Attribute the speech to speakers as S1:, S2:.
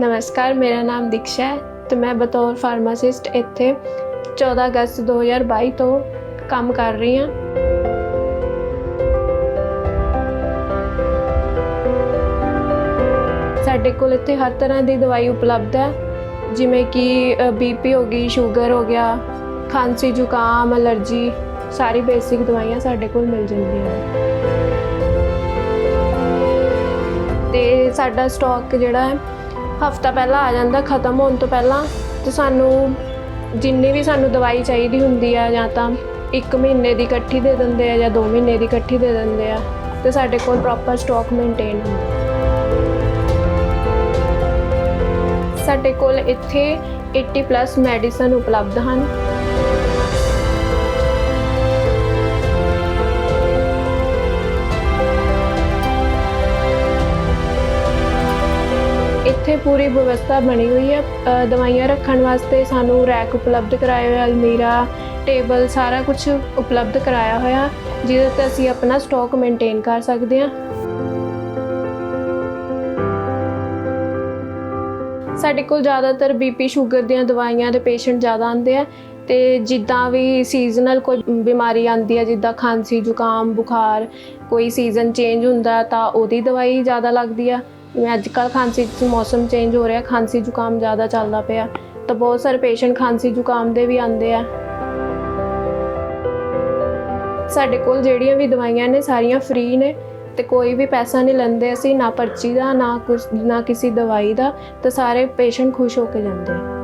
S1: ਨਮਸਕਾਰ ਮੇਰਾ ਨਾਮ ਦੀਕਸ਼ਾ ਹੈ ਤੇ ਮੈਂ ਬਤੌਰ ਫਾਰਮਾਸਿਸਟ ਇੱਥੇ 14 ਅਗਸਤ 2022 ਤੋਂ ਕੰਮ ਕਰ ਰਹੀ ਹਾਂ ਸਾਡੇ ਕੋਲ ਇੱਥੇ ਹਰ ਤਰ੍ਹਾਂ ਦੀ ਦਵਾਈ ਉਪਲਬਧ ਹੈ ਜਿਵੇਂ ਕਿ ਬੀਪੀ ਹੋ ਗਈ ਸ਼ੂਗਰ ਹੋ ਗਿਆ ਖਾਂਸੀ ਜ਼ੁਕਾਮ ਅਲਰਜੀ ਸਾਰੀ ਬੇਸਿਕ ਦਵਾਈਆਂ ਸਾਡੇ ਕੋਲ ਮਿਲ ਜਾਂਦੀਆਂ ਤੇ ਸਾਡਾ ਸਟਾਕ ਜਿਹੜਾ ਹੈ ਹਫਤਾ ਪਹਿਲਾਂ ਆ ਜਾਂਦਾ, ਖਤਮ ਹੋਣ ਤੋਂ ਪਹਿਲਾਂ ਤੇ ਸਾਨੂੰ ਜਿੰਨੀ ਵੀ ਸਾਨੂੰ ਦਵਾਈ ਚਾਹੀਦੀ ਹੁੰਦੀ ਆ ਜਾਂ ਤਾਂ 1 ਮਹੀਨੇ ਦੀ ਇਕੱਠੀ ਦੇ ਦਿੰਦੇ ਆ ਜਾਂ 2 ਮਹੀਨੇ ਦੀ ਇਕੱਠੀ ਦੇ ਦਿੰਦੇ ਆ ਤੇ ਸਾਡੇ ਕੋਲ ਪ੍ਰੋਪਰ ਸਟਾਕ ਮੇਨਟੇਨ ਹੁੰਦਾ ਸਾਡੇ ਕੋਲ ਇੱਥੇ 80 ਪਲੱਸ ਮੈਡੀਸਨ ਉਪਲਬਧ ਹਨ। ਇੱਥੇ ਪੂਰੀ ਵਿਵਸਥਾ ਬਣੀ ਹੋਈ ਹੈ। ਅ, ਦਵਾਈਆਂ ਰੱਖਣ ਵਾਸਤੇ ਸਾਨੂੰ ਰੈਕ ਉਪਲਬਧ ਕਰਾਏ ਹੋਏ ਅਲਮੀਰਾ ਟੇਬਲ ਸਾਰਾ ਕੁਝ ਉਪਲਬਧ ਕਰਾਇਆ ਹੋਇਆ ਜਿਹਦੇ ਤੇ ਅਸੀਂ ਆਪਣਾ ਸਟਾਕ ਮੇਨਟੇਨ ਕਰ ਸਕਦੇ ਹਾਂ। ਸਾਡੇ ਕੋਲ ਜ਼ਿਆਦਾਤਰ ਬੀਪੀ ਸ਼ੂਗਰ ਦੀਆਂ ਦਵਾਈਆਂ ਦੇ ਪੇਸ਼ੈਂਟ ਜ਼ਿਆਦਾ ਆਉਂਦੇ ਆ ਤੇ ਜਿੱਦਾਂ ਵੀ ਸੀਜ਼ਨਲ ਕੋਈ ਬਿਮਾਰੀ ਆਉਂਦੀ ਹੈ ਜਿੱਦਾਂ ਖਾਂਸੀ ਜ਼ੁਕਾਮ ਬੁਖਾਰ ਕੋਈ ਸੀਜ਼ਨ ਚੇਂਜ ਹੁੰਦਾ ਤਾਂ ਉਹਦੀ ਦਵਾਈ ਜ਼ਿਆਦਾ ਲੱਗਦੀ ਆ। ਜਿਵੇਂ ਅੱਜ ਕੱਲ੍ਹ ਖਾਂਸੀ ਚ ਮੌਸਮ ਚੇਂਜ ਹੋ ਰਿਹਾ, ਖਾਂਸੀ ਜ਼ੁਕਾਮ ਜ਼ਿਆਦਾ ਚੱਲਦਾ ਪਿਆ, ਤਾਂ ਬਹੁਤ ਸਾਰੇ ਪੇਸ਼ੈਂਟ ਖਾਂਸੀ ਜ਼ੁਕਾਮ ਦੇ ਵੀ ਆਉਂਦੇ ਆ। ਸਾਡੇ ਕੋਲ ਜਿਹੜੀਆਂ ਵੀ ਦਵਾਈਆਂ ਨੇ, ਸਾਰੀਆਂ ਫ੍ਰੀ ਨੇ, ਤੇ ਕੋਈ ਵੀ ਪੈਸਾ ਨਹੀਂ ਲੈਂਦੇ ਅਸੀਂ, ਨਾ ਪਰਚੀ ਦਾ, ਨਾ ਕੁਛ, ਨਾ ਕਿਸੇ ਦਵਾਈ ਦਾ, ਤੇ ਸਾਰੇ ਪੇਸ਼ੈਂਟ ਖੁਸ਼ ਹੋ ਕੇ ਜਾਂਦੇ ਆ।